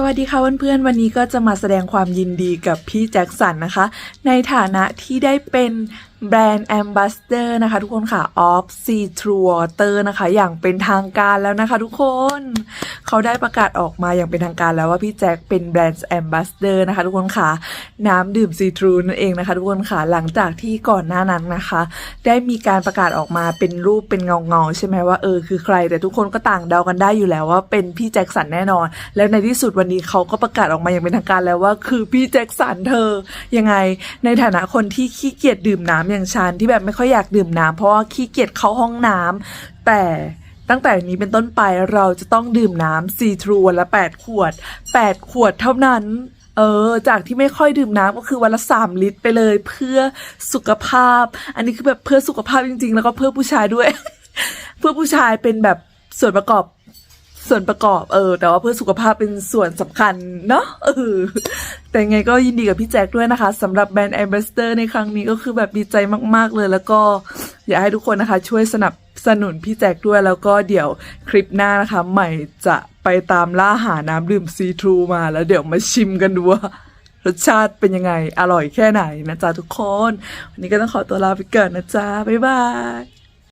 สวัสดีค่ะเพื่อนๆวันนี้ก็จะมาแสดงความยินดีกับพี่แจ็คสันนะคะ ในฐานะที่ได้เป็น แบรนด์แอมบ s สเดอร์นะคะทุกคนค่ะ of Sea True Water นะคะ อย่างเป็นทางการแล้วนะคะทุกคน เขาได้ประกาศออกมาอย่างเป็นทางการแล้วว่าพี่แจ็คเป็นแบรนด์แอมบ s สเดอร์นะคะทุกคนค่ะ น้ำดื่ม Sea True นั่นเองนะคะทุกคนค่ะ หลังจากที่ก่อนหน้านั้นนะคะ ได้มีการประกาศออกมาเป็นรูปเป็นเงาเงาๆใช่ไหมว่าเออคือใคร แต่ทุกคนก็ต่างเดากันได้อยู่แล้วว่าเป็นพี่แจ็คสันแน่นอน แล้วในที่สุดวันนี้เขาก็ประกาศออกมาอย่างเป็นทางการแล้วว่า คือพี่แจ็คสันเธอยังไงในฐานะคนที่ขี้เกียจดื่มน้ำอย่างฉันที่แบบไม่ค่อยอยากดื่มน้ำเพราะว่าขี้เกียจเข้าห้องน้ำแต่ตั้งแต่นี้เป็นต้นไปเราจะต้องดื่มน้ำซีทรูวันละ 8 ขวด 8 ขวดเท่านั้น เออ จากที่ไม่ค่อยดื่มน้ำก็คือวันละ 3 ลิตรไปเลยเพื่อสุขภาพ อันนี้คือแบบเพื่อสุขภาพจริง ๆ แล้วก็เพื่อผู้ชายด้วย เพื่อผู้ชายเป็นแบบส่วนประกอบ ส่วนประกอบเออ แต่ว่าเพื่อสุขภาพเป็นส่วนสำคัญเนาะเออแต่ไงก็ยินดีกับพี่แจ็คด้วยนะคะสำหรับแบรนด์แอมบสเตอร์ในครั้งนี้ก็คือแบบดีใจมากๆเลย แล้วก็อยากให้ทุกคนนะคะ ช่วยสนับสนุนพี่แจ็คด้วยแล้วก็เดี๋ยวคลิปหน้านะคะ ใหม่จะไปตามล่าหาน้ำดื่มซีทรูมาแล้วเดี๋ยวมาชิมกันดูว่ารสชาติเป็นยังไง อร่อยแค่ไหนนะจ๊ะทุกคน วันนี้ก็ต้องขอตัวลาไปก่อนนะจ๊ะ บ๊ายบาย